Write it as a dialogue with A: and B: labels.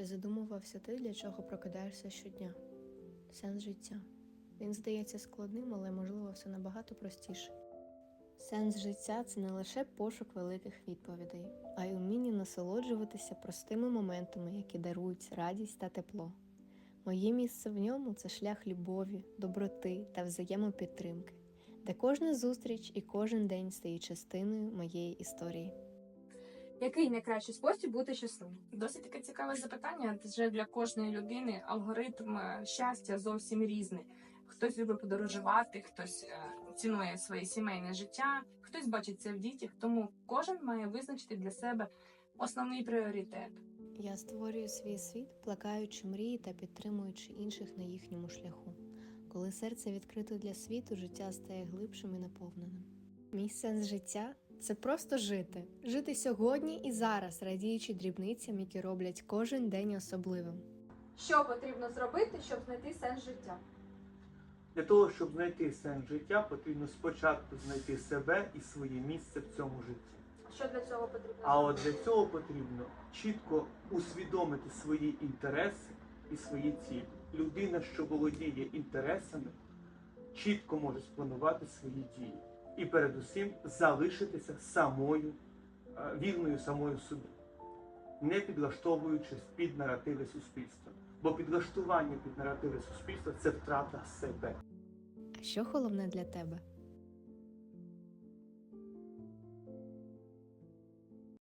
A: Чи задумувався ти, для чого прокидаєшся щодня? Сенс життя. Він здається складним, але можливо все набагато простіше. Сенс життя це не лише пошук великих відповідей, а й уміння насолоджуватися простими моментами, які дарують радість та тепло. Моє місце в ньому це шлях любові, доброти та взаємопідтримки, де кожна зустріч і кожен день стає частиною моєї історії.
B: Який найкращий спосіб бути щасливим?
C: Досить таке цікаве запитання, адже для кожної людини алгоритм е, щастя зовсім різний. Хтось любить подорожувати, хтось е, цінує своє сімейне життя, хтось бачить це в дітях, тому кожен має визначити для себе основний пріоритет.
A: Я створюю свій світ, плакаючи мрії та підтримуючи інших на їхньому шляху. Коли серце відкрите для світу, життя стає глибшим і наповненим. Мій сенс життя це просто жити, жити сьогодні і зараз, радіючи дрібницям, які роблять кожен день особливим.
B: Що потрібно зробити, щоб знайти сенс життя?
D: Для того, щоб знайти сенс життя, потрібно спочатку знайти себе і своє місце в цьому житті.
B: Що для цього потрібно?
D: А от для цього потрібно чітко усвідомити свої інтереси і свої цілі. Людина, що володіє інтересами, чітко може спланувати свої дії і передусім залишитися самою, вільною вірною самою собі, не підлаштовуючись під наративи суспільства. Бо підлаштування під наративи суспільства це втрата себе.
A: А що головне для тебе?